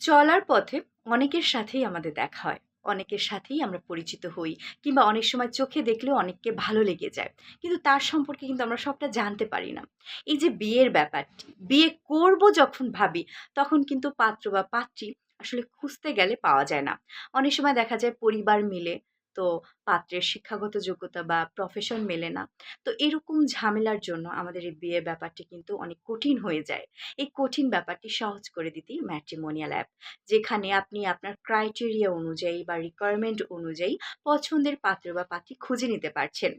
চলার পথে অনেকের সাথেই আমাদের দেখা হয়। অনেকের সাথেই আমরা পরিচিত হই কিংবা অনেক সময় চোখে দেখলেও অনেককে ভালো লেগে যায়। কিন্তু তার সম্পর্কে কিন্তু আমরা সবটা জানতে পারি না। এই যে বিয়ের ব্যাপারটি, বিয়ে করব যখন ভাবি, তখন কিন্তু পাত্র বা পাত্রী আসলে খুঁজতে গেলে পাওয়া যায় না। অনেক সময় দেখা যায় পরিবার মিলে, তো পাত্রের শিক্ষাগত যোগ্যতা বা প্রফেশন মেলে না। তো এরকম ঝামেলার জন্য আমাদের এই বিয়ের ব্যাপারটি কিন্তু অনেক কঠিন হয়ে যায়। এই কঠিন ব্যাপারটি সহজ করে দিতেই ম্যাট্রিমোনিয়াল অ্যাপ। যেখানে আপনি আপনার ক্রাইটেরিয়া অনুযায়ী বা রিকোয়ারমেন্ট অনুযায়ী পছন্দের পাত্র বা পাত্রী খুঁজে নিতে পারছেন।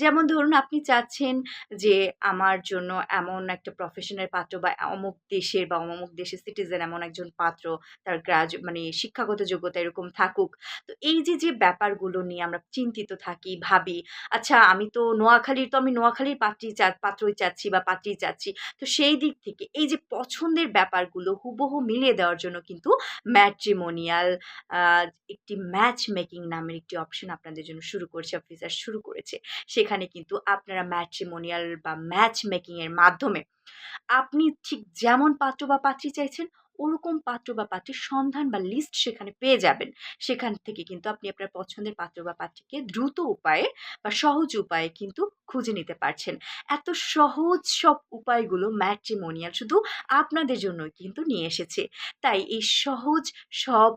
যেমন ধরুন আপনি চাচ্ছেন যে আমার জন্য এমন একটা প্রফেশনের পাত্র বা অমুক দেশের বা অমুক দেশের সিটিজেন এমন একজন পাত্র তার গ্রাজ মানে শিক্ষাগত যোগ্যতা এরকম থাকুক। তো এই যে, যে ব্যাপারগুলো নিয়ে আমরা চিন্তিত থাকি, ভাবি, আচ্ছা আমি তো নোয়াখালীর তো আমি নোয়াখালীর পাত্রী চা পাত্রই চাচ্ছি বা পাত্রী চাচ্ছি। তো সেই দিক থেকে এই যে পছন্দের ব্যাপারগুলো হুবহু মিলিয়ে দেওয়ার জন্য কিন্তু ম্যাট্রিমোনিয়াল একটি ম্যাচ মেকিং নামের একটি অপশন আপনাদের জন্য শুরু করেছে, ফিচার শুরু করেছে। সেখানে কিন্তু আপনারা ম্যাট্রিমোনিয়াল বা ম্যাচ মেকিংয়ের মাধ্যমে আপনি ঠিক যেমন পাত্র বা পাত্রী চাইছেন, ওরকম পাত্র বা পাত্রীর সন্ধান বা লিস্ট সেখানে পেয়ে যাবেন। সেখান থেকে কিন্তু আপনি আপনার পছন্দের পাত্র বা পাত্রীকে দ্রুত উপায়ে বা সহজ উপায়ে কিন্তু খুঁজে নিতে পারছেন। এত সহজ সব উপায়গুলো ম্যাট্রিমোনিয়াল শুধু আপনাদের জন্যই কিন্তু নিয়ে এসেছে। তাই এই সহজ সব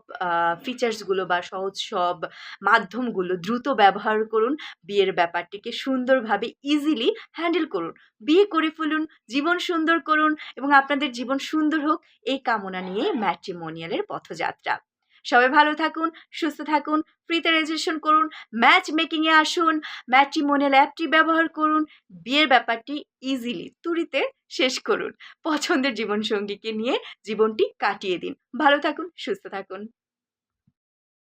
ফিচার্সগুলো বা সহজ সব মাধ্যমগুলো দ্রুত ব্যবহার করুন। বিয়ের ব্যাপারটিকে সুন্দরভাবে ইজিলি হ্যান্ডেল করুন। বিয়ে করে ফেলুন, জীবন সুন্দর করুন এবং আপনাদের জীবন সুন্দর হোক এই কামনা নিয়ে ম্যাট্রিমোনিয়ালের পথযাত্রা। সবাই ভালো থাকুন, সুস্থ থাকুন, ফ্রিতে রেজিস্ট্রেশন করুন, ম্যাচ মেকিংয়ে আসুন ম্যাট্রিমোনিয়াল অ্যাপটি ব্যবহার করুন। বিয়ের ব্যাপারটি ইজিলি তুরিতে শেষ করুন। পছন্দের জীবনসঙ্গীকে নিয়ে জীবনটি কাটিয়ে দিন। ভালো থাকুন, সুস্থ থাকুন।